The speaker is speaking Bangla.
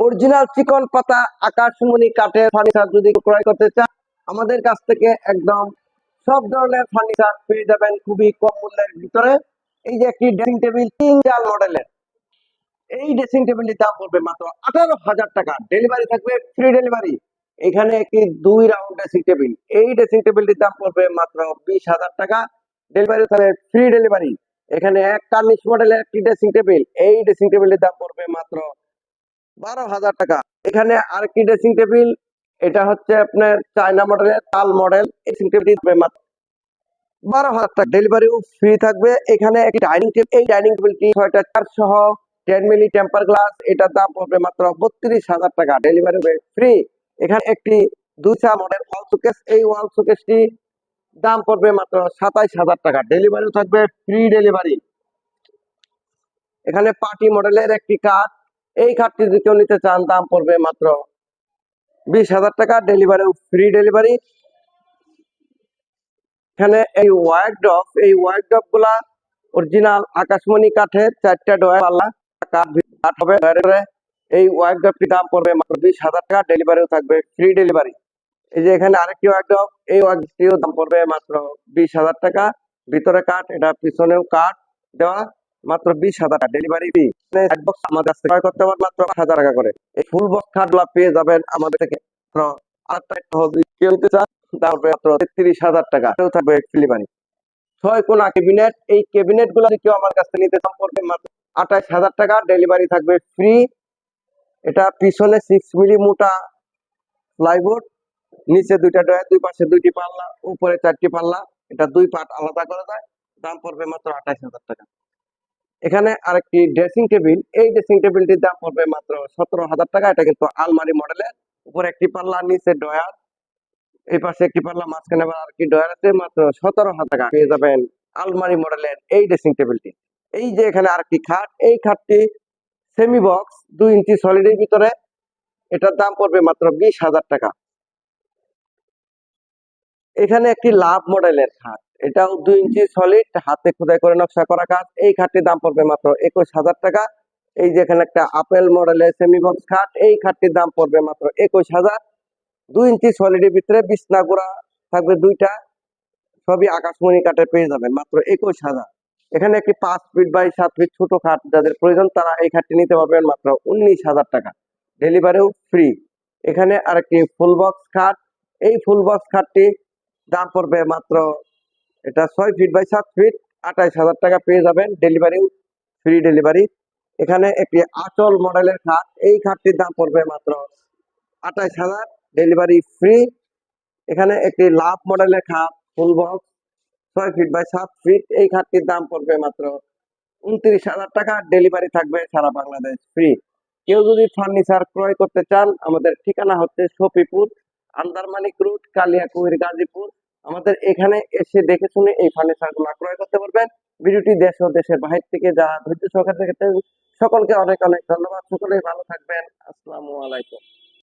অরিজিনাল চিকন পাতা আকাশমণি কাঠের ফার্নিচার যদি ক্রয় করতে চান, আমাদের কাছ থেকে একদম সব ধরনের ফার্নিচার পেয়ে যাবেন খুবই কম মূল্যের ভিতরে। এই যে একটি ড্রেসিং টেবিল তিন চাল মডেলের এই ড্রেসিং টেবিলটির দাম পড়বে মাত্র আঠারো হাজার টাকা। ডেলিভারি থাকবে ফ্রি ডেলিভারি এখানে একটি দুই রাউন্ড ড্রেসিং টেবিল এই ড্রেসিং টেবিলটির দাম পড়বে মাত্র বিশ হাজার টাকা। ডেলিভারি থাকবে ফ্রি ডেলিভারি এখানে এক কার্নিশ মডেলের একটি ড্রেসিং টেবিল এই ড্রেসিং টেবিলটির দাম পড়বে মাত্র বারো হাজার টাকা। এখানে আরেকটি ড্রেসিং টেবিল এটা হচ্ছে আপনার চায়না মডেলের তাল মডেল ড্রেসিং মাত্র বারো হাজার টাকা। ডেলিভারিও ফ্রি থাকবে। এখানে একটি ডাইনিং টেবিল এই ডাইনিং টেবিলটি ছয়টা চার সহ টেন মিলি টেম্পার গ্লাস এটার দাম পড়বে মাত্র বত্রিশ হাজার টাকা। ডেলিভারি ফ্রি এখানে একটি দুইশা মডেল ওয়াল শোকেস এই ওয়াল শোকেসটি দাম পড়বে মাত্র সাতাইশ হাজার টাকা। ডেলিভারিও থাকবে ফ্রি ডেলিভারি এখানে পার্টি মডেলের একটি কাঠ এই কাঠটি যদি কেউ নিতে চান, দাম পড়বে মাত্র বিশ হাজার টাকা ডেলিভারি ফ্রি ডেলিভারি এখানে এই ওয়াইড ড্রপ এই ওয়াইড ড্রপগুলা অরিজিনাল আকাশমণি কাঠের চারটা ডয়ার পাল্লা, কাঠ হবে এই ওয়াইড ড্রপটির দাম পড়বে মাত্র বিশ হাজার টাকা ডেলিভারিও থাকবে ফ্রি ডেলিভারি এই যে এখানে আরেকটি ওয়াইড ড্রপ এই ওয়াইডটিও দাম পড়বে মাত্র বিশ হাজার টাকা। ভিতরে কাঠ, এটা পিছনেও কাঠ দেওয়া। মাত্র বিশ হাজার ডেলিভারি ফি বক্স আমাদের কাছ থেকে করতে পারবেন মাত্র হাজার টাকা করে। এই ফুল বক্স খাটগুলা পেয়ে যাবেন আমাদের থেকে মাত্র আটটা যদি কেউ নিতে চান পড়বে মাত্র তেত্রিশ হাজার টাকা। থাকবে ডেলিভারি ছয় কোনা ক্যাবিনেট এই ক্যাবিনেটগুলো কেউ আমার কাছ থেকে নিতে পড়বে মাত্র আঠাশ হাজার টাকা ডেলিভারি থাকবে ফ্রি এটা পিছনে সিক্স মিলি মোটা প্লাইবোর্ড নিচে দুইটা ডয়ার দুই পাশে দুইটি পাল্লা, উপরে চারটি পাল্লা। এটা দুই পার্ট আলাদা করা যায়, দাম পড়বে মাত্র আঠাশ হাজার টাকা। এখানে আরেকটি ড্রেসিং টেবিল এই ড্রেসিং টেবিলটির দাম পড়বে মাত্র সতেরো হাজার টাকা। এটা কিন্তু আলমারি মডেলের উপরে একটি পাল্লা, নিচে ডয়ার এই পাশে একটি পাল্লা, মাঝখানে আবার আরেকটি ডয়ার আছে, মাত্র সতেরো হাজার টাকা। পেয়ে যাবেন আলমারি মডেলের এই ড্রেসিং টেবিলটি এই যে এখানে আরেকটি খাট, এই খাটটি সেমি বক্স দুই ইঞ্চি সলিডের ভিতরে। এটার দাম পড়বে মাত্র বিশ হাজার টাকা। এখানে একটি লাভ মডেলের খাট। এটাও দুই ইঞ্চি সলিড হাতে খোদাই করে নকশা করা কাজ। এই খাটটির দাম পড়বে মাত্র একুশ হাজার টাকা। এই যে এখানে একটা আপেল মডেলের সেমি বক্স খাট, এই খাটটির দাম পড়বে মাত্র একুশ হাজার। দুই ইঞ্চি সলিডের ভিতরে বিছনা গোড়া থাকবে দুইটা। সবই আকাশমণি কাঠে পেয়ে যাবেন, মাত্র একুশ হাজার। এখানে একটি পাঁচ ফিট বাই সাত ফিট ছোট খাট, যাদের প্রয়োজন তারা এই খাটটি নিতে পারবেন মাত্র উনিশ হাজার টাকা। ডেলিভারিও ফ্রি। এখানে আরেকটি ফুল বক্স খাট। এই ফুল বক্স খাটটি দাম পড়বে মাত্র এটা ছয় ফিট বাই সাত ফিট আঠাইশ হাজার টাকা পেয়ে যাবেন ডেলিভারি ফ্রি ডেলিভারি এখানে একটি আচল মডেলের খাট, এই খাটটির দাম পড়বে মাত্র আঠাইশ হাজার ডেলিভারি ফ্রি এখানে একটি লাভ মডেলের খাট ফুল বক্স ছয় ফিট বাই সাত ফিট এই খাটটির দাম পড়বে মাত্র উনত্রিশ হাজার টাকা। ডেলিভারি থাকবে সারা বাংলাদেশ ফ্রি কেউ যদি ফার্নিচার ক্রয় করতে চান, আমাদের ঠিকানা হচ্ছে সফিপুর আন্দারমানিক রুট কালিয়াকুইর গাজীপুর। আমাদের এখানে এসে দেখে শুনে এই ফার্নিচারগুলা ক্রয় করতে পারবেন। ভিডিওটি দেশ ও দেশের বাহির থেকে যারা ধৈর্য সহকারে দেখেছেন, সকলকে অনেক অনেক ধন্যবাদ। সকলেই ভালো থাকবেন। আসসালামু আলাইকুম।